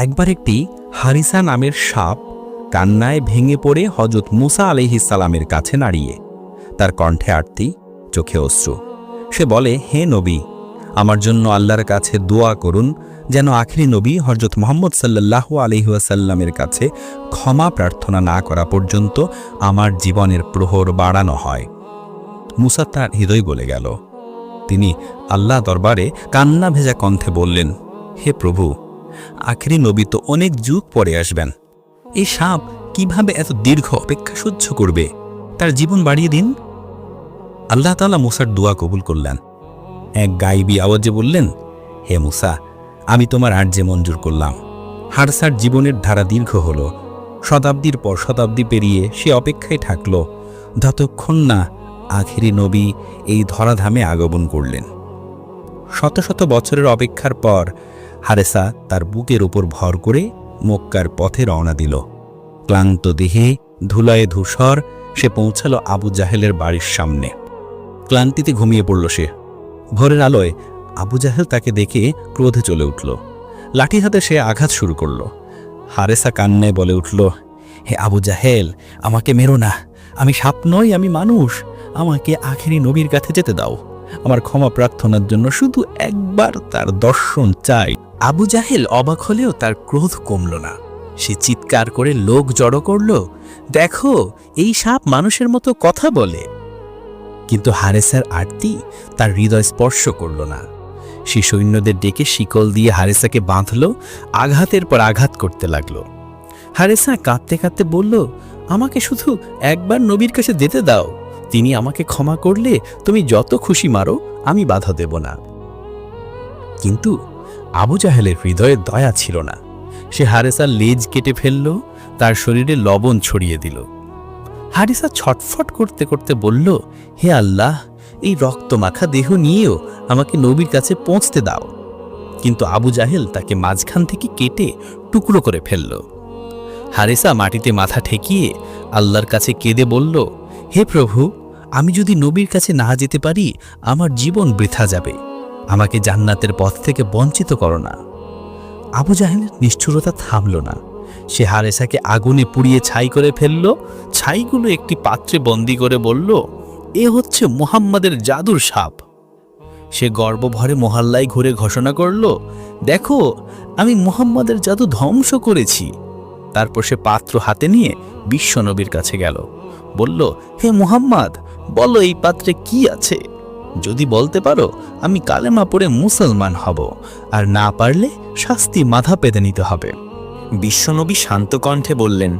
একবার একটি হারিসা নামের সাপ কান্নায় ভেঙে পড়ে হজরত মুসা আলহিসালামের কাছে নাড়িয়ে। তার কণ্ঠে আরতি, চোখে অশ্রু। সে বলে, হে নবী, আমার জন্য আল্লাহর কাছে দোয়া করুন যেন আখরি নবী হজরত মোহাম্মদ সাল্লাহ আলহিহাসাল্লামের কাছে ক্ষমা প্রার্থনা না করা পর্যন্ত আমার জীবনের প্রহর বাড়ানো হয়। মুসা তার হৃদয় গলে গেল। তিনি আল্লাহ দরবারে কান্না ভেজা কণ্ঠে বললেন, হে প্রভু আখেরি নবী তো অনেক যুগ পরে আসবেন। এই সাপ কীভাবে এত দীর্ঘ অপেক্ষা সহ্য করবে? তার জীবন বাড়িয়ে দিন। আল্লাহ তালা মুসার দোয়া কবুল করলেন। এক গাইবি আওয়াজে বললেন, হে মুসা, আমি তোমার আর্যে মঞ্জুর করলাম। হারসার জীবনের ধারা দীর্ঘ হল। শতাব্দীর পর শতাব্দী পেরিয়ে সে অপেক্ষায় থাকল। যতক্ষণ না আখেরি নবী এই ধরাধামে আগমন করলেন। শত শত বছরের অপেক্ষার পর হারেসা তার বুকের উপর ভর করে মক্কার পথে রওনা দিল। ক্লান্ত দেহে ধুলায় ধূসর, সে পৌঁছালো আবু জাহেলের বাড়ির সামনে। ক্লান্তিতে ঘুমিয়ে পড়ল সে। ভোরের আলোয় আবু জাহেল তাকে দেখে ক্রোধে চলে উঠল। লাঠি হাতে সে আঘাত শুরু করল। হারেসা কান্নায় বলে উঠল, হে আবু জাহেল, আমাকে মেরো না। আমি সাপ নই, আমি মানুষ। আমাকে আখেরি নবীর কাছে যেতে দাও। আমার ক্ষমা প্রার্থনার জন্য শুধু একবার তার দর্শন চাই। আবু জাহেল অবাক হলেও তার ক্রোধ কমল না। সে চিৎকার করে লোক জড়ো করল, দেখো, এই সাপ মানুষের মতো কথা বলে। কিন্তু হারেসার আরতি তার হৃদয় স্পর্শ করল না। সে সৈন্যদের ডেকে শিকল দিয়ে হারেসাকে বাঁধল, আঘাতের পর আঘাত করতে লাগল। হারেসা কাঁদতে কাঁদতে বলল, আমাকে শুধু একবার নবীর কাছে যেতে দাও। তিনি আমাকে ক্ষমা করলে তুমি যত খুশি মারো, আমি বাধা দেব না। কিন্তু আবু জাহেলের হৃদয়ে দয়া ছিল না। সে হারেসার লেজ কেটে ফেলল, তার শরীরে লবণ ছড়িয়ে দিল। হারিসা ছটফট করতে করতে বলল, হে আল্লাহ, এই রক্তমাখা দেহ নিয়েও আমাকে নবীর কাছে পৌঁছতে দাও। কিন্তু আবু জাহেল তাকে মাঝখান থেকে কেটে টুকরো করে ফেলল। হারেসা মাটিতে মাথা ঠেকিয়ে আল্লাহর কাছে কেঁদে বলল, হে প্রভু, আমি যদি নবীর কাছে না যেতে পারি, আমার জীবন বৃথা যাবে। আমাকে জান্নাতের পথ থেকে বঞ্চিত করো না। আবু জাহেলের নিষ্ঠুরতা থামল না। সে হারেসাকে আগুনে পুড়িয়ে ছাই করে ফেলল। ছাইগুলো একটি পাত্রে বন্দি করে বলল, এ হচ্ছে মুহাম্মাদের জাদুর সাপ। সে গর্বভরে মহল্লায় ঘুরে ঘোষণা করল, দেখো, আমি মুহাম্মাদের জাদু ধ্বংস করেছি। তারপর সে পাত্র হাতে নিয়ে বিশ্বনবীর কাছে গেল। বলল, হে মুহাম্মদ, বলো এই পাত্রে কি আছে? যদি বলতে পারো, আমি কালেমা পড়ে মুসলমান হব, আর না পারলে শাস্তি মাথা পেতে নিতে হবে। বিশ্বনবী শান্ত কণ্ঠে বললেন,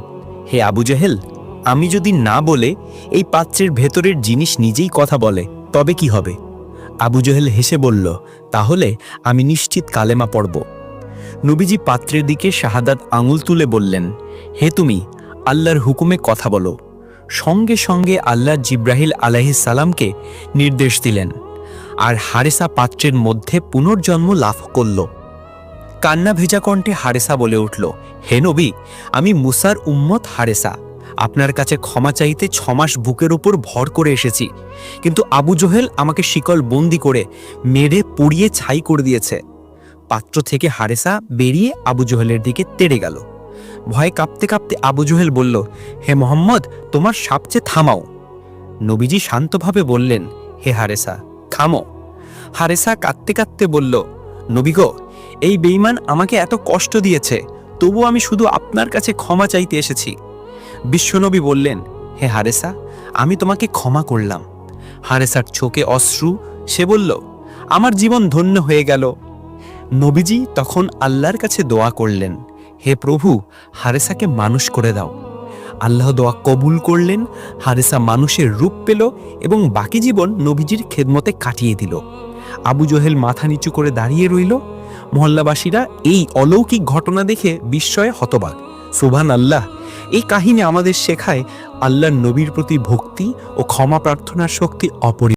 হে আবু জেহেল, আমি যদি না বলে এই পাত্রের ভেতরের জিনিস নিজেই কথা বলে, তবে কি হবে? আবু জহেল হেসে বলল, তাহলে আমি নিশ্চিত কালেমা পড়ব। নবীজি পাত্রের দিকে শাহাদাত আঙুল তুলে বললেন, হে তুমি, আল্লাহর হুকুমে কথা বলো। সঙ্গে সঙ্গে আল্লাহ জিব্রাহিল সালামকে নির্দেশ দিলেন আর হারেসা পাত্রের মধ্যে পুনর্জন্ম লাভ করল। কান্না ভেজা কণ্ঠে হারেসা বলে উঠল, হে নবী, আমি মুসার উম্মত হারেসা। আপনার কাছে ক্ষমা চাইতে ছমাস বুকের উপর ভর করে এসেছি। কিন্তু আবু জহেল আমাকে শিকল বন্দি করে মেরে পুড়িয়ে ছাই করে দিয়েছে। পাত্র থেকে হারেসা বেরিয়ে আবু জহেলের দিকে তেড়ে গেল। ভয়ে কাঁপতে কাঁপতে আবু জুহেল বলল, হে মোহাম্মদ, তোমার সাপচে থামাও। নবীজি শান্তভাবে বললেন, হে হারেসা, থামো। হারেসা কাঁদতে কাঁদতে বলল, নবী গো, এই বেইমান আমাকে এত কষ্ট দিয়েছে তবু আমি শুধু আপনার কাছে ক্ষমা চাইতে এসেছি। বিশ্বনবী বললেন, হে হারেসা, আমি তোমাকে ক্ষমা করলাম। হারেসার চোখে অশ্রু, সে বলল, আমার জীবন ধন্য হয়ে গেল। নবীজি তখন আল্লাহর কাছে দোয়া করলেন। হে প্রভু, হারেসাকে মানুষ করে দাও। আল্লাহ দোয়া কবুল করলেন, হারেসা মানুষের রূপ পেল এবং বাকি জীবন নবীজির খেদমতে কাটিয়ে দিল। আবু জহেল মাথা নিচু করে দাঁড়িয়ে রইল। মহল্লাবাসীরা এই অলৌকিক ঘটনা দেখে বিস্ময়ে হতবাক। সুভান আল্লাহ এই কাহিনী আমাদের শেখায় আল্লাহর নবীর প্রতি ভক্তি ও ক্ষমা প্রার্থনার শক্তি অপরি